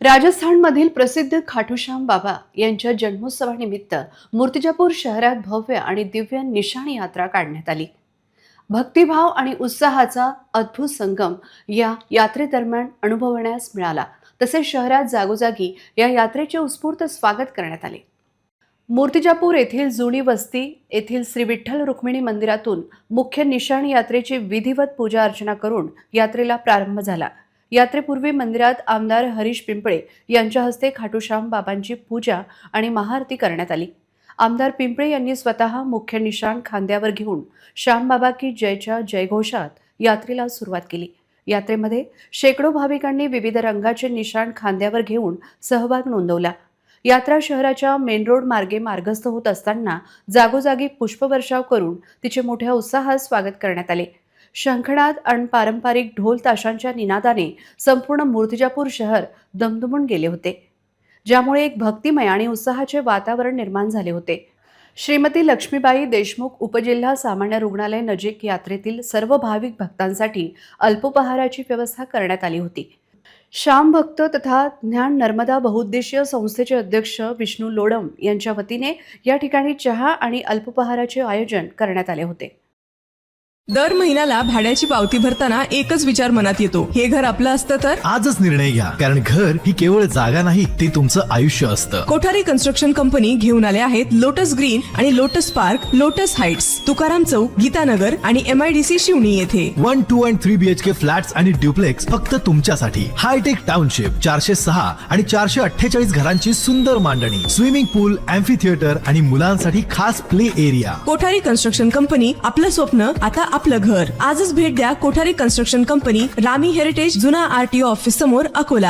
राजस्थानमधील प्रसिद्ध खाटूश्याम बाबा यांच्या जन्मोत्सवानिमित्त मूर्तिजापूर शहरात भव्य आणि दिव्य निशाण यात्रा काढण्यात आली. भक्तिभाव आणि उत्साहाचा अद्भुत संगम या यात्रेदरम्यान अनुभवण्यास मिळाला. तसेच शहरात जागोजागी या यात्रेचे उत्स्फूर्त स्वागत करण्यात आले. मूर्तिजापूर येथील जुनी वस्ती येथील श्री विठ्ठल रुक्मिणी मंदिरातून मुख्य निशाण यात्रेची विधिवत पूजा अर्चना करून यात्रेला प्रारंभ झाला. यात्रेपूर्वी मंदिरात आमदार हरीश पिंपळे यांच्या हस्ते खाटूश्याम बाबांची पूजा आणि महाआरती करण्यात आली. आमदार पिंपळे यांनी स्वतः मुख्य निशाण खांद्यावर घेऊन श्यामबाबा की जयच्या जयघोषात यात्रेला सुरुवात केली. यात्रेमध्ये शेकडो भाविकांनी विविध रंगाचे निशाण खांद्यावर घेऊन सहभाग नोंदवला. यात्रा शहराच्या मेन रोड मार्गे मार्गस्थ होत असताना जागोजागी पुष्पवर्षाव करून तिचे मोठ्या उत्साहात स्वागत करण्यात आले. शंखनाद आणि पारंपरिक ढोल ताशांच्या निनादाने संपूर्ण मूर्तिजापूर शहर दमदमून गेले होते ज्यामुळे एक भक्तिमय आणि उत्साहाचे वातावरण निर्माण झाले होते. श्रीमती लक्ष्मीबाई देशमुख उपजिल्हा सामान्य रुग्णालय नजीक यात्रेतील सर्व भाविक भक्तांसाठी अल्पोपहाराची व्यवस्था करण्यात आली होती. श्याम भक्त तथा ज्ञान नर्मदा बहुउद्देशीय संस्थेचे अध्यक्ष विष्णू लोडम यांच्या वतीने या ठिकाणी चहा आणि अल्पोपहाराचे आयोजन करण्यात आले होते. दर महिन्याला भाड्याची पावती भरताना एकच विचार मनात येतो. हे घर आपलं असतं तर? आजच निर्णय घ्या. कारण घर ही केवळ जागा नाही ते तुमचं आयुष्य असतं. कोठारी कन्स्ट्रक्शन कंपनी घेऊन आले आहेत लोटस ग्रीन आणि Lotus Park Lotus Heights Tukaram Chowk Gitanagar आणि M I D C Shivani येथे. One two and three BHK flats आणि ड्युप्लेक्स फक्त तुमच्यासाठी. हायटेक टाउनशिप चारशे सहा आणि चारशे अठ्ठेचाळीस घरांची सुंदर मांडणी. स्विमिंग पूल अँफी थिएटर आणि मुलांसाठी खास play area. Kothari construction company आपलं स्वप्न आता आपलं घर. आजच भेट द्या Kothari construction company Rami heritage जुना आरटीओ ऑफिस समोर अकोला.